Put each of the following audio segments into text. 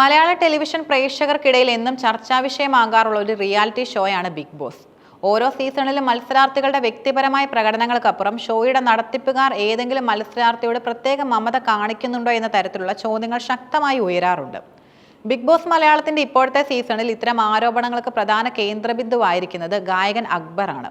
മലയാള television പ്രേക്ഷകർക്കിടയിൽ എന്നും ചർച്ചാ വിഷയമാകാറുള്ള ഒരു റിയാലിറ്റി ഷോയാണ് ബിഗ് ബോസ്. ഓരോ സീസണിലും മത്സരാർത്ഥികളുടെ വ്യക്തിപരമായ പ്രകടനങ്ങൾക്കപ്പുറം ഷോയുടെ നടത്തിപ്പുകാർ ഏതെങ്കിലും മത്സരാർത്ഥിയോട് പ്രത്യേക മമത കാണിക്കുന്നുണ്ടോ എന്ന തരത്തിലുള്ള ചോദ്യങ്ങൾ ശക്തമായി ഉയരാറുണ്ട്. ബിഗ് ബോസ് മലയാളത്തിന്റെ ഇപ്പോഴത്തെ സീസണിൽ ഇത്തരം ആരോപണങ്ങൾക്ക് പ്രധാന കേന്ദ്രബിന്ദുവായിരിക്കുന്നത് ഗായകൻ അക്ബറാണ്.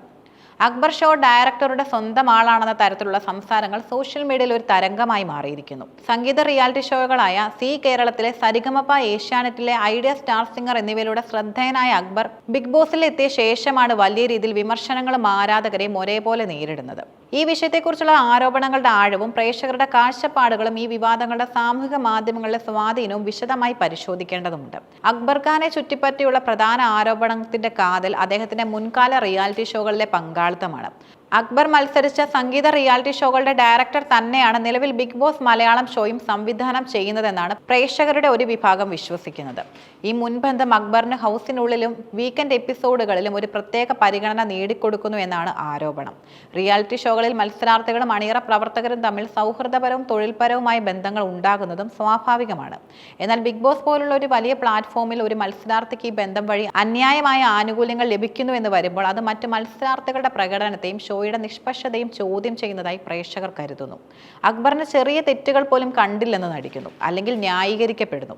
അക്ബർ ഷോ ഡയറക്ടറുടെ സ്വന്തം ആളാണെന്ന തരത്തിലുള്ള സംസാരങ്ങൾ സോഷ്യൽ മീഡിയയിൽ ഒരു തരംഗമായി മാറിയിരിക്കുന്നു. സംഗീത റിയാലിറ്റി ഷോകളായ സി കേരളത്തിലെ സരിഗമപ്പ ഏഷ്യാനെറ്റിലെ ഐഡിയ സ്റ്റാർ സിംഗർ എന്നിവയിലൂടെ ശ്രദ്ധേയനായ അക്ബർ ബിഗ് ബോസിൽ എത്തിയ ശേഷമാണ് വലിയ രീതിയിൽ വിമർശനങ്ങളും ആരാധകരെയും ഒരേപോലെ നേരിടുന്നത്. ഈ വിഷയത്തെക്കുറിച്ചുള്ള ആരോപണങ്ങളുടെ ആഴവും പ്രേക്ഷകരുടെ കാഴ്ചപ്പാടുകളും ഈ വിവാദങ്ങളുടെ സാമൂഹിക മാധ്യമങ്ങളിലെ സ്വാധീനവും വിശദമായി പരിശോധിക്കേണ്ടതുണ്ട്. അക്ബർ ഖാനെ ചുറ്റിപ്പറ്റിയുള്ള പ്രധാന ആരോപണത്തിന്റെ കാതൽ അദ്ദേഹത്തിന്റെ മുൻകാല റിയാലിറ്റി ഷോകളിലെ പങ്കാളിത്തമാണ്. അക്ബർ മത്സരിച്ച സംഗീത റിയാലിറ്റി ഷോകളുടെ ഡയറക്ടർ തന്നെയാണ് നിലവിൽ ബിഗ് ബോസ് മലയാളം ഷോയും സംവിധാനം ചെയ്യുന്നതെന്നാണ് പ്രേക്ഷകരുടെ ഒരു വിഭാഗം വിശ്വസിക്കുന്നത്. ഈ മുൻബന്ധം അക്ബറിന് ഹൗസിനുള്ളിലും വീക്കെൻഡ് എപ്പിസോഡുകളിലും ഒരു പ്രത്യേക പരിഗണന നേടിക്കൊടുക്കുന്നു എന്നാണ് ആരോപണം. റിയാലിറ്റി ഷോകളിൽ മത്സരാർത്ഥികളും അണിയറ പ്രവർത്തകരും തമ്മിൽ സൗഹൃദപരവും തൊഴിൽപരവുമായ ബന്ധങ്ങൾ ഉണ്ടാകുന്നതും സ്വാഭാവികമാണ്. എന്നാൽ ബിഗ് ബോസ് പോലുള്ള ഒരു വലിയ പ്ലാറ്റ്ഫോമിൽ ഒരു മത്സരാർത്ഥിക്ക് ഈ ബന്ധം വഴി അന്യായമായ ആനുകൂല്യങ്ങൾ ലഭിക്കുന്നു എന്ന് വരുമ്പോൾ അത് മറ്റ് മത്സരാർത്ഥികളുടെ പ്രകടനത്തെയും ഷോയുടെ നിഷ്പക്ഷതയും ചോദ്യം ചെയ്യുന്നതായി പ്രേക്ഷകർ കരുതുന്നു. അക്ബറിന് ചെറിയ തെറ്റുകൾ പോലും കണ്ടില്ലെന്ന് നടിക്കുന്നു അല്ലെങ്കിൽ ന്യായീകരിക്കപ്പെടുന്നു.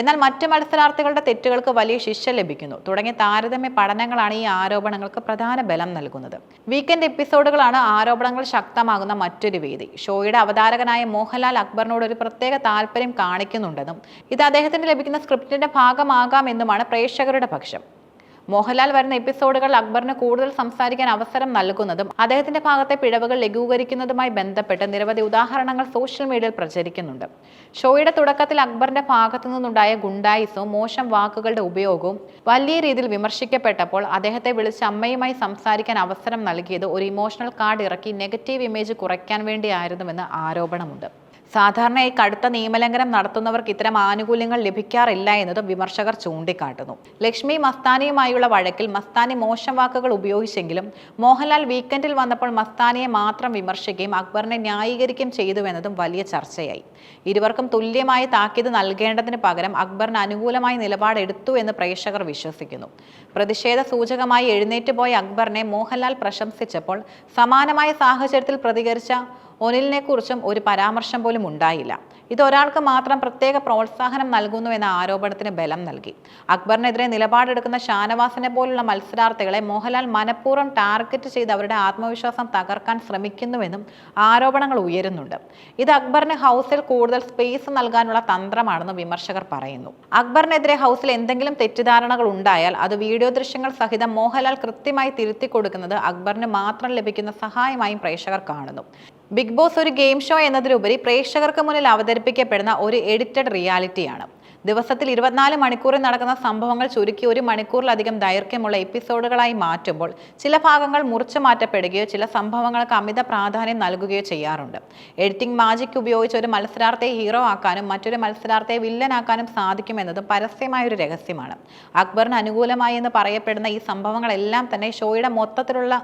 എന്നാൽ മറ്റ് മത്സരാർത്ഥികളുടെ തെറ്റുകൾക്ക് വലിയ ശിക്ഷ ലഭിക്കുന്നു. തുടങ്ങിയ താരതമ്യ പഠനങ്ങളാണ് ഈ ആരോപണങ്ങൾക്ക് പ്രധാന ബലം നൽകുന്നത്. വീക്കെൻഡ് എപ്പിസോഡുകളാണ് ആരോപണങ്ങൾ ശക്തമാകുന്ന മറ്റൊരു വേദി. ഷോയുടെ അവതാരകനായ മോഹൻലാൽ അക്ബറിനോട് ഒരു പ്രത്യേക താല്പര്യം കാണിക്കുന്നുണ്ടെന്നും ഇത് അദ്ദേഹത്തിന് ലഭിക്കുന്ന സ്ക്രിപ്റ്റിന്റെ ഭാഗമാകാമെന്നുമാണ് പ്രേക്ഷകരുടെ പക്ഷം. മോഹൻലാൽ വരുന്ന എപ്പിസോഡുകൾ അക്ബറിന് കൂടുതൽ സംസാരിക്കാൻ അവസരം നൽകുന്നതും അദ്ദേഹത്തിന്റെ ഭാഗത്തെ പിഴവുകൾ ലഘൂകരിക്കുന്നതുമായി ബന്ധപ്പെട്ട് നിരവധി ഉദാഹരണങ്ങൾ സോഷ്യൽ മീഡിയയിൽ പ്രചരിക്കുന്നുണ്ട്. ഷോയുടെ തുടക്കത്തിൽ അക്ബറിന്റെ ഭാഗത്തു നിന്നുണ്ടായ ഗുണ്ടായിസവും മോശം വാക്കുകളുടെ ഉപയോഗവും വലിയ രീതിയിൽ വിമർശിക്കപ്പെട്ടപ്പോൾ അദ്ദേഹത്തെ വിളിച്ച് അമ്മയുമായി സംസാരിക്കാൻ അവസരം നൽകിയത് ഒരു ഇമോഷണൽ കാർഡ് ഇറക്കി നെഗറ്റീവ് ഇമേജ് കുറയ്ക്കാൻ വേണ്ടിയായിരുന്നുവെന്ന് ആരോപണമുണ്ട്. സാധാരണയായി കടുത്ത നിയമലംഘനം നടത്തുന്നവർക്ക് ഇത്തരം ആനുകൂല്യങ്ങൾ ലഭിക്കാറില്ല എന്നതും വിമർശകർ ചൂണ്ടിക്കാട്ടുന്നു. ലക്ഷ്മി മസ്താനിയുമായുള്ള വഴക്കിൽ മസ്താനി മോശം വാക്കുകൾ ഉപയോഗിച്ചെങ്കിലും മോഹൻലാൽ വീക്കെൻഡിൽ വന്നപ്പോൾ മസ്താനിയെ മാത്രം വിമർശിക്കുകയും അക്ബറിനെ ന്യായീകരിക്കുകയും ചെയ്തുവെന്നതും വലിയ ചർച്ചയായി. ഇരുവർക്കും തുല്യമായ താക്കീത് നൽകേണ്ടതിന് പകരം അക്ബറിന് അനുകൂലമായ നിലപാടെടുത്തു എന്ന് പ്രേക്ഷകർ വിശ്വസിക്കുന്നു. പ്രതിഷേധ സൂചകമായി എഴുന്നേറ്റ് പോയ അക്ബറിനെ മോഹൻലാൽ പ്രശംസിച്ചപ്പോൾ സമാനമായ സാഹചര്യത്തിൽ പ്രതികരിച്ച ഒനിലിനെ കുറിച്ചും ഒരു പരാമർശം പോലും ഉണ്ടായില്ല. ഇത് ഒരാൾക്ക് മാത്രം പ്രത്യേക പ്രോത്സാഹനം നൽകുന്നു എന്ന ആരോപണത്തിന് ബലം നൽകി. അക്ബറിനെതിരെ നിലപാടെടുക്കുന്ന ഷാനവാസിനെ പോലുള്ള മത്സരാർത്ഥികളെ മോഹൻലാൽ മനഃപൂർവം ടാർഗറ്റ് ചെയ്ത് അവരുടെ ആത്മവിശ്വാസം തകർക്കാൻ ശ്രമിക്കുന്നുവെന്നും ആരോപണങ്ങൾ ഉയരുന്നുണ്ട്. ഇത് അക്ബറിന് ഹൗസിൽ കൂടുതൽ സ്പേസ് നൽകാനുള്ള തന്ത്രമാണെന്ന് വിമർശകർ പറയുന്നു. അക്ബറിനെതിരെ ഹൗസിൽ എന്തെങ്കിലും തെറ്റിദ്ധാരണകൾ ഉണ്ടായാൽ അത് വീഡിയോ ദൃശ്യങ്ങൾ സഹിതം മോഹൻലാൽ കൃത്യമായി തിരുത്തി കൊടുക്കുന്നത് അക്ബറിന് മാത്രം ലഭിക്കുന്ന സഹായമായും പ്രേക്ഷകർ കാണുന്നു. ബിഗ് ബോസ് ഒരു ഗെയിം ഷോ എന്നതിലുപരി പ്രേക്ഷകർക്ക് മുന്നിൽ അവതരിപ്പിക്കപ്പെടുന്ന ഒരു എഡിറ്റഡ് റിയാലിറ്റിയാണ്. ദിവസത്തിൽ ഇരുപത്തിനാല് മണിക്കൂറിൽ നടക്കുന്ന സംഭവങ്ങൾ ചുരുക്കി ഒരു മണിക്കൂറിലധികം ദൈർഘ്യമുള്ള എപ്പിസോഡുകളായി മാറ്റുമ്പോൾ ചില ഭാഗങ്ങൾ മുറിച്ചു മാറ്റപ്പെടുകയോ ചില സംഭവങ്ങൾക്ക് അമിത പ്രാധാന്യം നൽകുകയോ ചെയ്യാറുണ്ട്. എഡിറ്റിംഗ് മാജിക് ഉപയോഗിച്ച് ഒരു മത്സരാർത്ഥിയെ ഹീറോ ആക്കാനും മറ്റൊരു മത്സരാർത്ഥിയെ വില്ലനാക്കാനും സാധിക്കുമെന്നത് പരസ്യമായ ഒരു രഹസ്യമാണ്. അക്ബറിന് അനുകൂലമായി എന്ന് പറയപ്പെടുന്ന ഈ സംഭവങ്ങളെല്ലാം തന്നെ ഷോയുടെ മൊത്തത്തിലുള്ള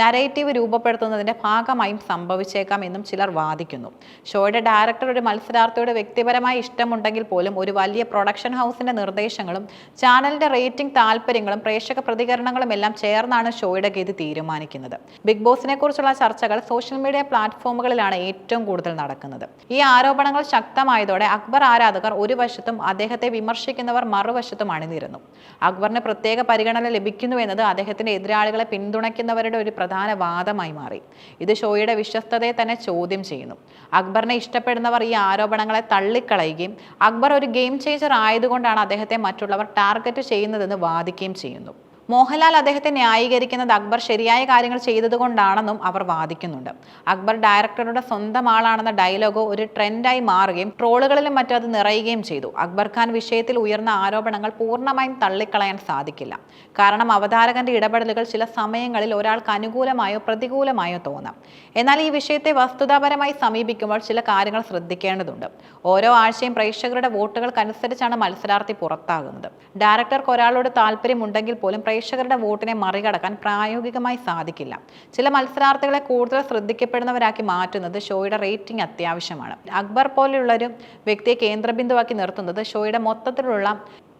നരേറ്റീവ് രൂപപ്പെടുത്തുന്നതിന്റെ ഭാഗമായും സംഭവിച്ചേക്കാം എന്നും ചിലർ വാദിക്കുന്നു. ഷോയുടെ ഡയറക്ടർ ഒരു മത്സരാർത്ഥിയുടെ വ്യക്തിപരമായ ഇഷ്ടമുണ്ടെങ്കിൽ പോലും ഒരു വലിയ പ്രൊഡക്ഷൻ ഹൗസിന്റെ നിർദ്ദേശങ്ങളും ചാനലിന്റെ റേറ്റിംഗ് താല്പര്യങ്ങളും പ്രേക്ഷക പ്രതികരണങ്ങളും എല്ലാം ചേർന്നാണ് ഷോയുടെ ഗതി തീരുമാനിക്കുന്നത്. ബിഗ് ബോസിനെ കുറിച്ചുള്ള ചർച്ചകൾ സോഷ്യൽ മീഡിയ പ്ലാറ്റ്ഫോമുകളിലാണ് ഏറ്റവും കൂടുതൽ നടക്കുന്നത്. ഈ ആരോപണങ്ങൾ ശക്തമായതോടെ അക്ബർ ആരാധകർ ഒരു വശത്തും അദ്ദേഹത്തെ വിമർശിക്കുന്നവർ മറുവശത്തും അണിനിരുന്നു. അക്ബറിന് പ്രത്യേക പരിഗണന ലഭിക്കുന്നു എന്നത് അദ്ദേഹത്തിന്റെ എതിരാളികളെ പിന്തുണയ്ക്കുന്നവരുടെ ഒരു പ്രധാന വാദമായി മാറി. ഇത് ഷോയുടെ വിശ്വസ്തതയെ തന്നെ ചോദ്യം ചെയ്യുന്നു. അക്ബറിനെ ഇഷ്ടപ്പെടുന്നവർ ഈ ആരോപണങ്ങളെ തള്ളിക്കളയുകയും അക്ബർ ഒരു ഗെയിം ചേഞ്ചർ ആയതുകൊണ്ടാണ് അദ്ദേഹത്തെ മറ്റുള്ളവർ ടാർഗറ്റ് ചെയ്യുന്നതെന്ന് വാദിക്കുകയും ചെയ്യുന്നു. മോഹൻലാൽ അദ്ദേഹത്തെ ന്യായീകരിക്കുന്നത് അക്ബർ ശരിയായ കാര്യങ്ങൾ ചെയ്തതുകൊണ്ടാണെന്നും അവർ വാദിക്കുന്നുണ്ട്. അക്ബർ ഡയറക്ടറുടെ സ്വന്തം ആളാണെന്ന ഡയലോഗ് ഒരു ട്രെൻഡായി മാറുകയും ട്രോളുകളിലും മറ്റും അത് നിറയുകയും ചെയ്തു. അക്ബർ ഖാൻ വിഷയത്തിൽ ഉയർന്ന ആരോപണങ്ങൾ പൂർണമായും തള്ളിക്കളയാൻ സാധിക്കില്ല. കാരണം അവതാരകന്റെ ഇടപെടലുകൾ ചില സമയങ്ങളിൽ ഒരാൾക്ക് അനുകൂലമായോ പ്രതികൂലമായോ തോന്നാം. എന്നാൽ ഈ വിഷയത്തെ വസ്തുതാപരമായി സമീപിക്കുമ്പോൾ ചില കാര്യങ്ങൾ ശ്രദ്ധിക്കേണ്ടതുണ്ട്. ഓരോ ആഴ്ചയും പ്രേക്ഷകരുടെ വോട്ടുകൾക്കനുസരിച്ചാണ് മത്സരാർത്ഥി പുറത്താകുന്നത്. ഡയറക്ടർക്ക് ഒരാളോട് താല്പര്യമുണ്ടെങ്കിൽ പോലും പ്രേക്ഷകരുടെ വോട്ടിനെ മറികടക്കാൻ പ്രായോഗികമായി സാധിക്കില്ല. ചില മത്സരാർത്ഥികളെ കൂടുതൽ ശ്രദ്ധിക്കപ്പെടുന്നവരാക്കി മാറ്റുന്നത് ഷോയുടെ റേറ്റിംഗ് അത്യാവശ്യമാണ്. അക്ബർ പോലെയുള്ളൊരു വ്യക്തിയെ കേന്ദ്രബിന്ദുവാക്കി നിർത്തുന്നത് ഷോയുടെ മൊത്തത്തിലുള്ള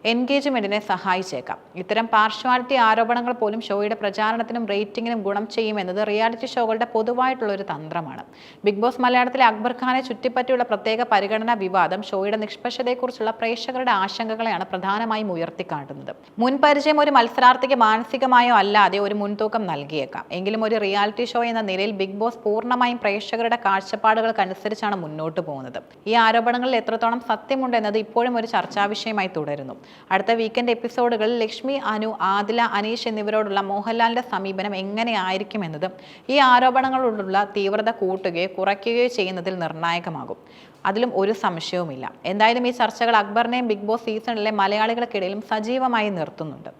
എൻഗേജ്മെന്റിനെ സഹായിച്ചേക്കാം. ഇത്തരം പാർഷ്വാലിറ്റി ആരോപണങ്ങൾ പോലും ഷോയുടെ പ്രചാരണത്തിനും റേറ്റിംഗിനും ഗുണം ചെയ്യുമെന്നത് റിയാലിറ്റി ഷോകളുടെ പൊതുവായിട്ടുള്ള ഒരു തന്ത്രമാണ്. ബിഗ് ബോസ് മലയാളത്തിലെ അക്ബർ ഖാനെ ചുറ്റിപ്പറ്റിയുള്ള പ്രത്യേക പരിഗണനാ വിവാദം ഷോയുടെ നിഷ്പക്ഷതയെക്കുറിച്ചുള്ള പ്രേക്ഷകരുടെ ആശങ്കകളെയാണ് പ്രധാനമായും ഉയർത്തിക്കാട്ടുന്നത്. മുൻപരിചയം ഒരു മത്സരാർത്ഥിക്ക് മാനസികമായോ അല്ലാതെ ഒരു മുൻതൂക്കം നൽകിയേക്കാം. എങ്കിലും ഒരു റിയാലിറ്റി ഷോ എന്ന നിലയിൽ ബിഗ് ബോസ് പൂർണമായും പ്രേക്ഷകരുടെ കാഴ്ചപ്പാടുകൾക്കനുസരിച്ചാണ് മുന്നോട്ട് പോകുന്നത്. ഈ ആരോപണങ്ങളിൽ എത്രത്തോളം സത്യമുണ്ടെന്നത് ഇപ്പോഴും ഒരു ചർച്ചാവിഷയമായി തുടരുന്നു. അടുത്ത വീക്കെൻഡ് എപ്പിസോഡുകളിൽ ലക്ഷ്മി അനു ആദില അനീഷ് എന്നിവരോടുള്ള മോഹൻലാലിന്റെ സമീപനം എങ്ങനെയായിരിക്കും എന്നതും ഈ ആരോപണങ്ങളോടുള്ള തീവ്രത കൂട്ടുകയോ കുറയ്ക്കുകയോ ചെയ്യുന്നതിൽ നിർണായകമാകും. അതിലും ഒരു സംശയവുമില്ല. എന്തായാലും ഈ ചർച്ചകൾ അക്ബറിനെയും ബിഗ് ബോസ് സീസണിലെ മലയാളികൾക്കിടയിലും സജീവമായി നിർത്തുന്നുണ്ട്.